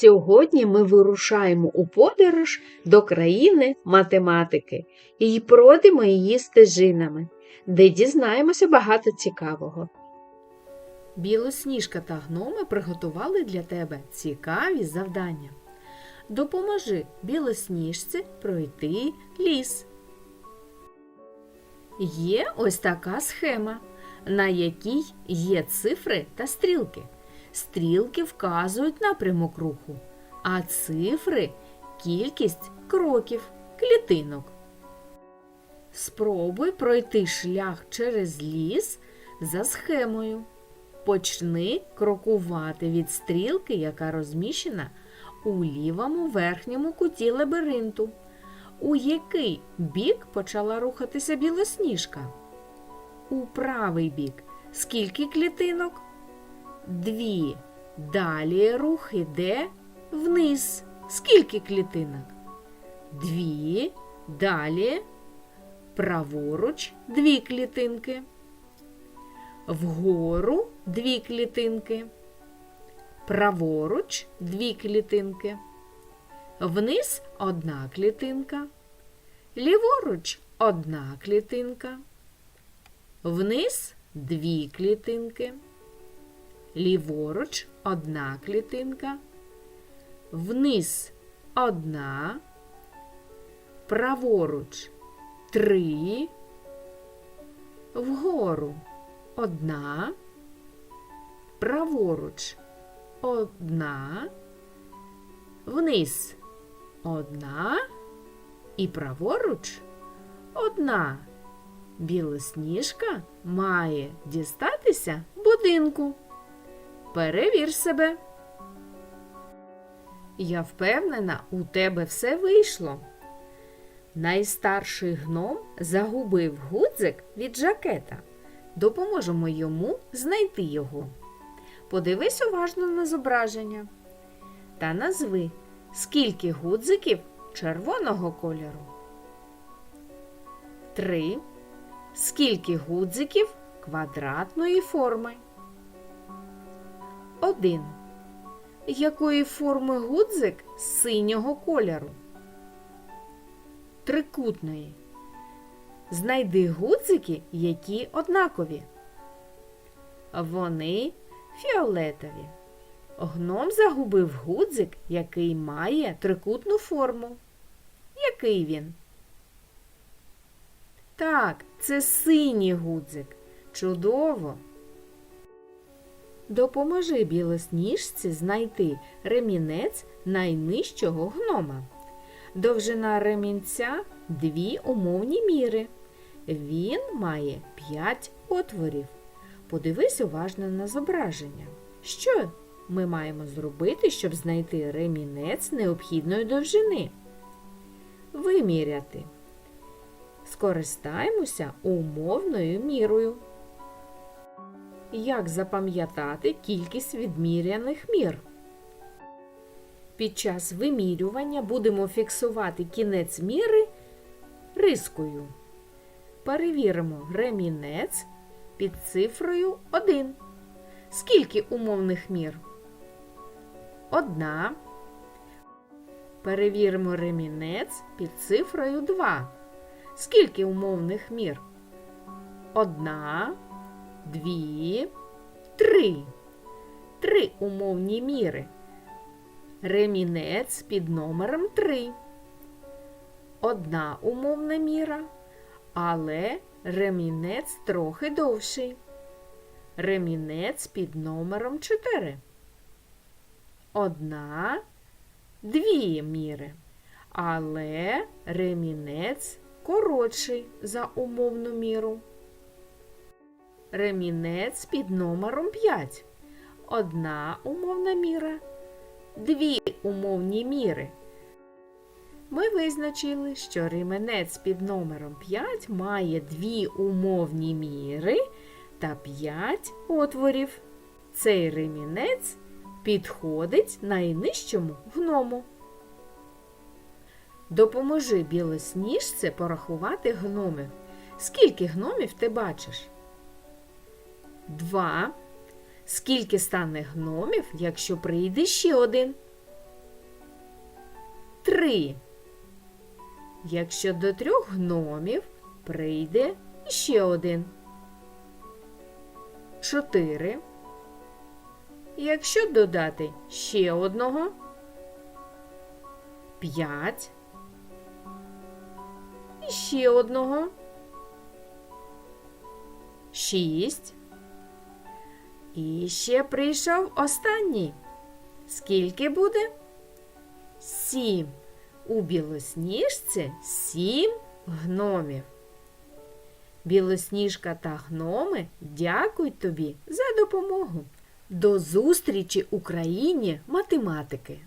Сьогодні ми вирушаємо у подорож до країни математики і пройдемо її стежинами, де дізнаємося багато цікавого. Білосніжка та гноми приготували для тебе цікаві завдання. Допоможи білосніжці пройти ліс. Є ось така схема, на якій є цифри та стрілки. Стрілки вказують напрямок руху, а цифри кількість кроків, клітинок. Спробуй пройти шлях через ліс за схемою. Почни крокувати від стрілки, яка розміщена у лівому верхньому куті лабіринту. У який бік почала рухатися білосніжка? У правий бік. Скільки клітинок? Дві. Далі рух іде вниз. Скільки клітинок? Дві. Далі праворуч дві клітинки. Вгору дві клітинки. Праворуч дві клітинки. Вниз одна клітинка. Ліворуч одна клітинка. Вниз дві клітинки. Ліворуч одна клітинка. Вниз одна. Праворуч три. Вгору одна. Праворуч одна. Вниз одна. І праворуч одна. Білосніжка має дістатися будинку. Перевір себе. Я впевнена, у тебе все вийшло. Найстарший гном загубив гудзик від жакета. Допоможемо йому знайти його. Подивись уважно на зображення та назви, скільки гудзиків червоного кольору. Три. Скільки гудзиків квадратної форми? Один. Якої форми гудзик синього кольору? Трикутної. Знайди гудзики, які однакові. Вони фіолетові. Гном загубив гудзик, який має трикутну форму. Який він? Так, це синій гудзик. Чудово. Допоможи білосніжці знайти ремінець найнижчого гнома. Довжина ремінця дві умовні міри. Він має 5 отворів. Подивись уважно на зображення. Що ми маємо зробити, щоб знайти ремінець необхідної довжини? Виміряти. Скористаємося умовною мірою. Як запам'ятати кількість відміряних мір? Під час вимірювання будемо фіксувати кінець міри рискою. Перевіримо ремінець під цифрою 1. Скільки умовних мір? Одна. Перевіримо ремінець під цифрою 2. Скільки умовних мір? Одна, дві, три. Три умовні міри. Ремінець під номером 3. Одна умовна міра, але ремінець трохи довший. Ремінець під номером 4. Одна, дві міри. Але ремінець коротший за умовну міру. Ремінець під номером 5. Одна умовна міра. Дві умовні міри. Ми визначили, що ремінець під номером 5 має дві умовні міри та 5 отворів. Цей ремінець підходить найнижчому гному. Допоможи білосніжці порахувати гномів. Скільки гномів ти бачиш? Два. Скільки стане гномів, якщо прийде ще один? три. Якщо до трьох гномів прийде ще один. Чотири. Якщо додати ще одного. П'ять. І ще одного. Шість. І ще прийшов останній. Скільки буде? Сім. У білосніжці сім гномів. Білосніжка та гноми дякують тобі за допомогу. До зустрічі Україні математики!